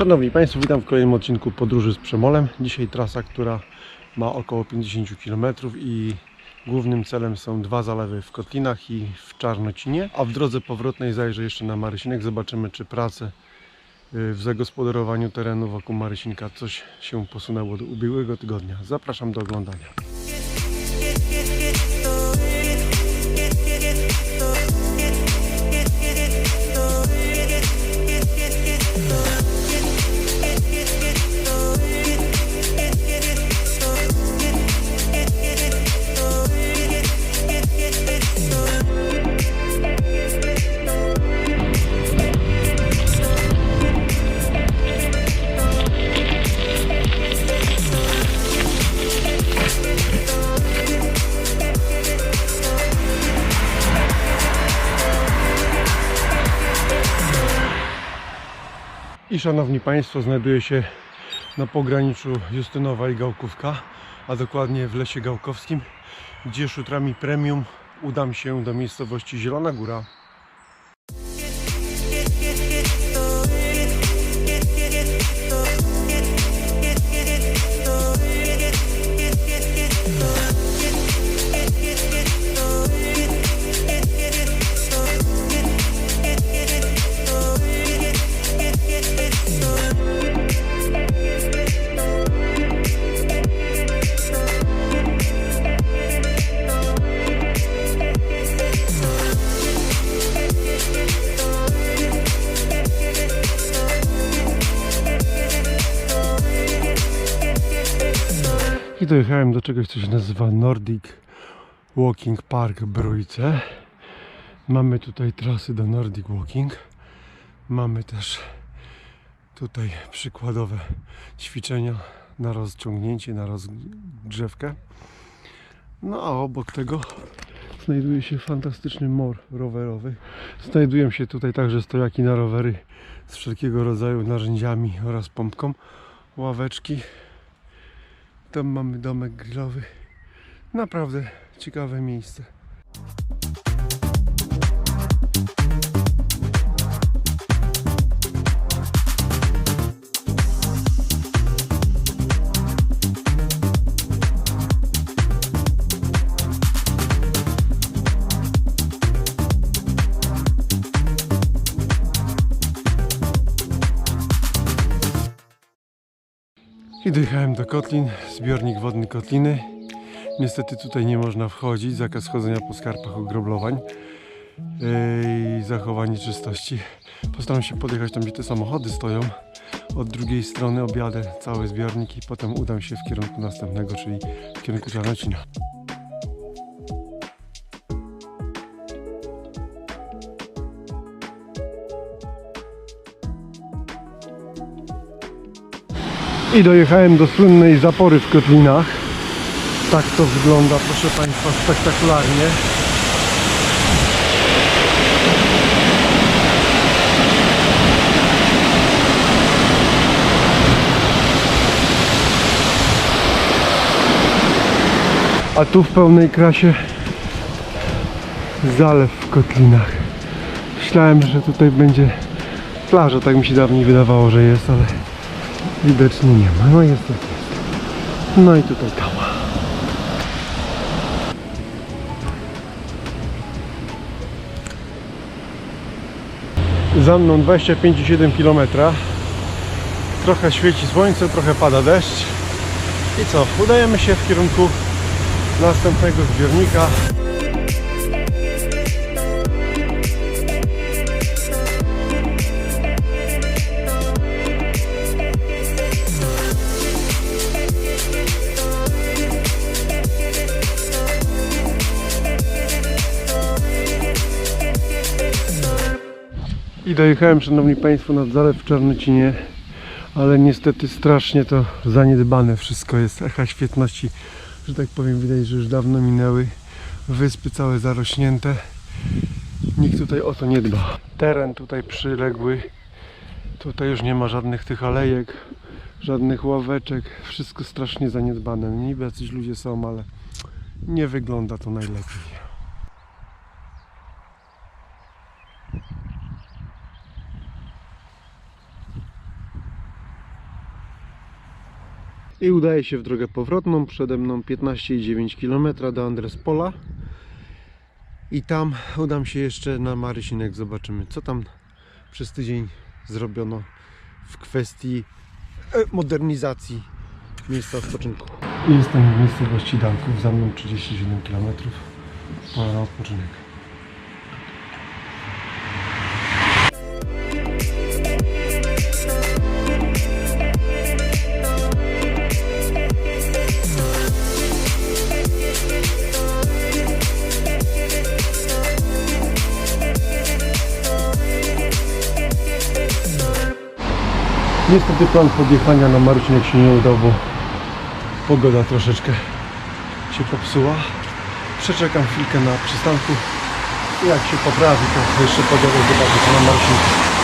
Szanowni Państwo, witam w kolejnym odcinku Podróży z Przemolem. Dzisiaj trasa, która ma około 50 km i głównym celem są dwa zalewy w Kotlinach i w Czarnocinie. A w drodze powrotnej zajrzę jeszcze na Marysinek, zobaczymy czy prace y, w zagospodarowaniu terenu wokół Marysinka coś się posunęło do ubiegłego tygodnia. Zapraszam do oglądania. I szanowni Państwo, znajduję się na pograniczu Justynowa i Gałkówka, a dokładnie w Lesie Gałkowskim, gdzie szutrami premium udam się do miejscowości Zielona Góra. I dojechałem do czegoś, co się nazywa Nordic Walking Park Brójce. Mamy tutaj trasy do Nordic Walking. Mamy też tutaj przykładowe ćwiczenia na rozciągnięcie, na rozgrzewkę. No a obok tego znajduje się fantastyczny mor rowerowy. Znajdują się tutaj także stojaki na rowery z wszelkiego rodzaju narzędziami oraz pompką, ławeczki. Tam mamy domek grillowy. Naprawdę ciekawe miejsce. I dojechałem do Kotlin, zbiornik wodny Kotliny. Niestety tutaj nie można wchodzić, zakaz chodzenia po skarpach ogroblowań yy, i zachowanie czystości. Postaram się podjechać tam, gdzie te samochody stoją. Od drugiej strony objadę cały zbiornik i potem udam się w kierunku następnego, czyli w kierunku Czarnocina. I dojechałem do słynnej zapory w Kotlinach. Tak to wygląda, proszę Państwa, spektakularnie. A tu w pełnej krasie zalew w Kotlinach. Myślałem, że tutaj będzie plaża, tak mi się dawniej wydawało, że jest, ale Widocznie nie ma. No jest jak jest. No i tutaj tała. Za mną 25,7 km. Trochę świeci słońce, trochę pada deszcz. I co? Udajemy się w kierunku następnego zbiornika. I dojechałem, szanowni państwo, nad zalew w Czarnocinie, ale niestety strasznie to zaniedbane wszystko jest. Echa świetności, że tak powiem, widać, że już dawno minęły. Wyspy całe zarośnięte. Nikt tutaj o to nie dba. Teren tutaj przyległy. Tutaj już nie ma żadnych tych alejek, żadnych ławeczek. Wszystko strasznie zaniedbane. Niby jacyś ludzie są, ale nie wygląda to najlepiej. I udaje się w drogę powrotną. Przede mną 15,9 km do Andrespola. I tam udam się jeszcze na Marysinek. Zobaczymy, co tam przez tydzień zrobiono w kwestii e, modernizacji miejsca odpoczynku. Jestem w miejscowości Danków, za mną 37 km. Pora na odpoczynek. Niestety plan podjechania na Marysinek się nie udał, bo pogoda troszeczkę się popsuła. Przeczekam chwilkę na przystanku jak się poprawi, to jeszcze pojadę zobaczyć na Marysinku.